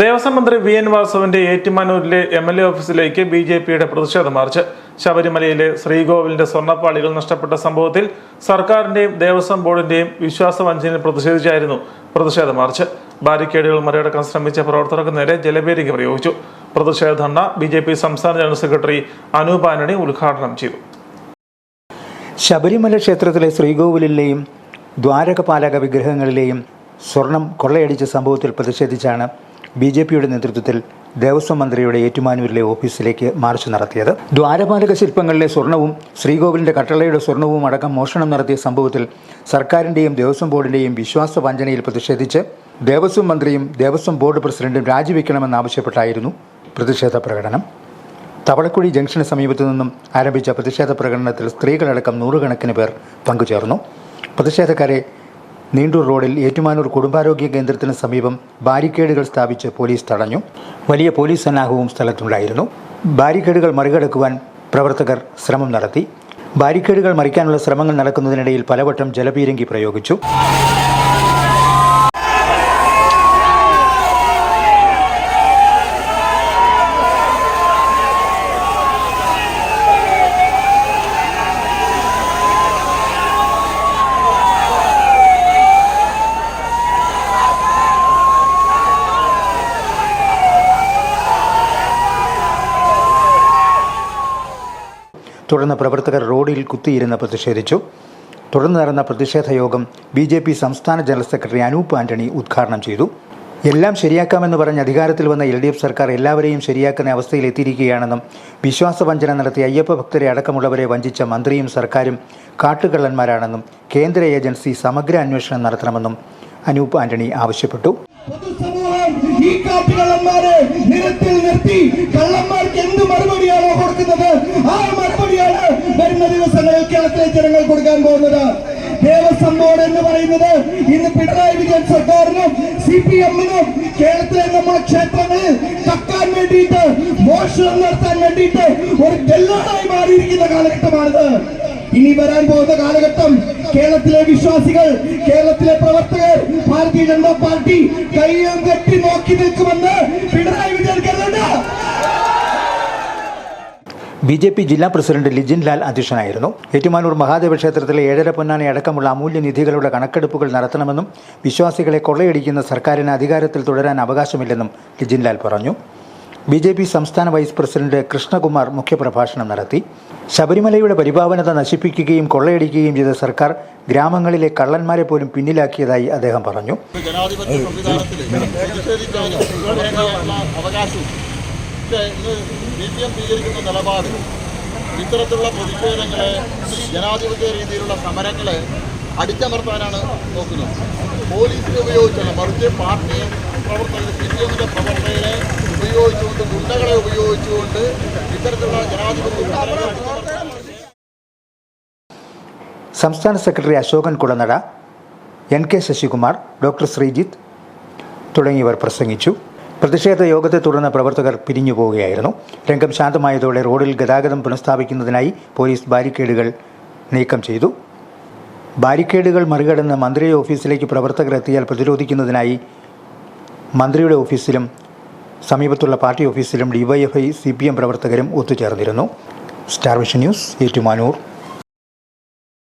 ദേവസ്വം മന്ത്രി V N വാസവന്റെ ഏറ്റുമാനൂരിലെ എം എൽ എ ഓഫീസിലേക്ക് ബി ജെ പിയുടെ പ്രതിഷേധ മാർച്ച്. ശബരിമലയിലെ ശ്രീകോവിലിന്റെ സ്വർണപ്പാളികൾ നഷ്ടപ്പെട്ട സംഭവത്തിൽ സർക്കാരിന്റെയും ദേവസ്വം ബോർഡിന്റെയും വിശ്വാസവഞ്ചനയിൽ പ്രതിഷേധിച്ചായിരുന്നു പ്രതിഷേധ മാർച്ച്. ബാരിക്കേഡുകൾ മറികടക്കാൻ ശ്രമിച്ച പ്രവർത്തകർക്ക് നേരെ ജലപേരിക പ്രയോഗിച്ചു. പ്രതിഷേധ ബി ജെ പി സംസ്ഥാന ജനറൽ സെക്രട്ടറി അനൂപ് ആന്റണി ഉദ്ഘാടനം ചെയ്തു. ശബരിമല ക്ഷേത്രത്തിലെ ശ്രീകോവിലിലെയും ദ്വാരകപാലക വിഗ്രഹങ്ങളിലെയും സ്വർണം കൊള്ളയടിച്ച സംഭവത്തിൽ പ്രതിഷേധിച്ചാണ് ബി ജെ പിയുടെ നേതൃത്വത്തിൽ ദേവസ്വം മന്ത്രിയുടെ ഏറ്റുമാനൂരിലെ ഓഫീസിലേക്ക് മാർച്ച് നടത്തിയത്. ദ്വാരപാലക ശില്പങ്ങളിലെ സ്വർണവും ശ്രീകോവിലിന്റെ കട്ടളയുടെ സ്വർണവും അടക്കം മോഷണം നടത്തിയ സംഭവത്തിൽ സർക്കാരിന്റെയും ദേവസ്വം ബോർഡിന്റെയും വിശ്വാസ വഞ്ചനയിൽ പ്രതിഷേധിച്ച് ദേവസ്വം മന്ത്രിയും ദേവസ്വം ബോർഡ് പ്രസിഡന്റും രാജിവെക്കണമെന്നാവശ്യപ്പെട്ടായിരുന്നു പ്രതിഷേധ പ്രകടനം. തവളക്കുഴി ജംഗ്ഷന് സമീപത്തു നിന്നും ആരംഭിച്ച പ്രതിഷേധ പ്രകടനത്തിൽ സ്ത്രീകളടക്കം നൂറുകണക്കിന് പേർ പങ്കുചേർന്നു. പ്രതിഷേധക്കാരെ നീണ്ടൂർ റോഡിൽ ഏറ്റുമാനൂർ കുടുംബാരോഗ്യ കേന്ദ്രത്തിന് സമീപം ബാരിക്കേഡുകൾ സ്ഥാപിച്ച് പോലീസ് തടഞ്ഞു. വലിയ പോലീസ് സന്നാഹവും സ്ഥലത്തുണ്ടായിരുന്നു. ബാരിക്കേഡുകൾ മറികടക്കുവാൻ പ്രവർത്തകർ ശ്രമം നടത്തി. ബാരിക്കേഡുകൾ മറിക്കാനുള്ള ശ്രമങ്ങൾ നടക്കുന്നതിനിടയിൽ പലവട്ടം ജലപീരങ്കി പ്രയോഗിച്ചു. തുടർന്ന് പ്രവർത്തകർ റോഡിൽ കുത്തിയിരുന്ന് പ്രതിഷേധിച്ചു. തുടർന്ന് നടന്ന പ്രതിഷേധ യോഗം ബി ജെ പി സംസ്ഥാന ജനറൽ സെക്രട്ടറി അനൂപ് ആന്റണി ഉദ്ഘാടനം ചെയ്തു. എല്ലാം ശരിയാക്കാമെന്ന് പറഞ്ഞ് അധികാരത്തിൽ വന്ന എൽ ഡി എഫ് സർക്കാർ എല്ലാവരെയും ശരിയാക്കുന്ന അവസ്ഥയിൽ എത്തിയിരിക്കുകയാണെന്നും വിശ്വാസവഞ്ചന നടത്തിയ അയ്യപ്പ ഭക്തരെ അടക്കമുള്ളവരെ വഞ്ചിച്ച മന്ത്രിയും സർക്കാരും കാട്ടുകള്ളന്മാരാണെന്നും കേന്ദ്ര ഏജൻസി സമഗ്ര അന്വേഷണം നടത്തണമെന്നും അനൂപ് ആന്റണി ആവശ്യപ്പെട്ടു. ഈ കാട്ടുകള്ളന്മാരെ നിരത്തിൽ നിർത്തി കള്ളന്മാർക്ക് എന്ത് കേരളത്തിലെ ജനങ്ങൾ കൊടുക്കാൻ പോകുന്നത് ദേവസ്വം ബോർഡ് എന്ന് പറയുന്നത് ഇന്ന് പിണറായി വിജയൻ സർക്കാരിനും സി പി എമ്മിനും കേരളത്തിലെ നമ്മുടെ ക്ഷേത്രങ്ങളിൽ കക്കാൻ വേണ്ടിയിട്ട് മോഷണം നടത്താൻ വേണ്ടിയിട്ട് ഒരു വെല്ലുവിളായി മാറിയിരിക്കുന്ന കാലഘട്ടമാണിത്. ഇനി വരാൻ പോകുന്ന കാലഘട്ടം കേരളത്തിലെ വിശ്വാസികൾ കേരളത്തിലെ പ്രവർത്തകർ ഭാരതീയ ജനതാ പാർട്ടി കയ്യും കെട്ടി നോക്കി നിൽക്കുമെന്ന് പിണറായി വിജയൻ കരുതണ്ട ബി ജെ പി ജില്ലാ പ്രസിഡന്റ് ലിജിൻ ലാൽ അധ്യക്ഷനായിരുന്നു ഏറ്റുമാനൂർ മഹാദേവ ക്ഷേത്രത്തിലെ ഏഴര പൊന്നാനെ അടക്കമുള്ള അമൂല്യ നിധികളുടെ കണക്കെടുപ്പുകൾ നടത്തണമെന്നും വിശ്വാസികളെ കൊള്ളയടിക്കുന്ന സർക്കാരിന് അധികാരത്തിൽ തുടരാൻ അവകാശമില്ലെന്നും ലിജിൻ ലാൽ പറഞ്ഞു ബി ജെ പി സംസ്ഥാന വൈസ് പ്രസിഡന്റ് കൃഷ്ണകുമാർ മുഖ്യപ്രഭാഷണം നടത്തി ശബരിമലയുടെ പരിപാവനത നശിപ്പിക്കുകയും കൊള്ളയടിക്കുകയും ചെയ്ത സർക്കാർ ഗ്രാമങ്ങളിലെ കള്ളന്മാരെ പോലും പിന്നിലാക്കിയതായി അദ്ദേഹം പറഞ്ഞു അവകാശവും ഇന്ന് ബി പി എം സ്വീകരിക്കുന്ന നിലപാട് ഇത്തരത്തിലുള്ള പ്രതിഷേധങ്ങളെ ജനാധിപത്യ രീതിയിലുള്ള സമരങ്ങളെ അടിച്ചമർത്താനാണ് നോക്കുന്നത്. പോലീസിനെ ഉപയോഗിച്ചല്ല മറിച്ച് പാർട്ടി പ്രവർത്തകർ സി പി എമ്മിന്റെ പ്രവർത്തകരെ ഉപയോഗിച്ചുകൊണ്ട് ഗുണ്ടകളെ ഉപയോഗിച്ചുകൊണ്ട് ഇത്തരത്തിലുള്ള ജനാധിപത്യ സംസ്ഥാന secretary Ashokan Kulanada N K Sasikumar doctor Sreejith തുടങ്ങിയവർ പ്രസംഗിച്ചു. പ്രതിഷേധ യോഗത്തെ തുടർന്ന് പ്രവർത്തകർ പിരിഞ്ഞു പോവുകയായിരുന്നു. രംഗം ശാന്തമായതോടെ റോഡിൽ ഗതാഗതം പുനഃസ്ഥാപിക്കുന്നതിനായി പോലീസ് ബാരിക്കേഡുകൾ നീക്കം ചെയ്തു. ബാരിക്കേഡുകൾ മറികടന്ന് മന്ത്രിയുടെ ഓഫീസിലേക്ക് പ്രവർത്തകർ എത്തിയാൽ പ്രതിരോധിക്കുന്നതിനായി മന്ത്രിയുടെ ഓഫീസിലും സമീപത്തുള്ള പാർട്ടി ഓഫീസിലും ഡിവൈഎഫ്ഐ സി പി എം പ്രവർത്തകരും ഒത്തുചേർന്നിരുന്നു. Star Vision News Ettumanoor.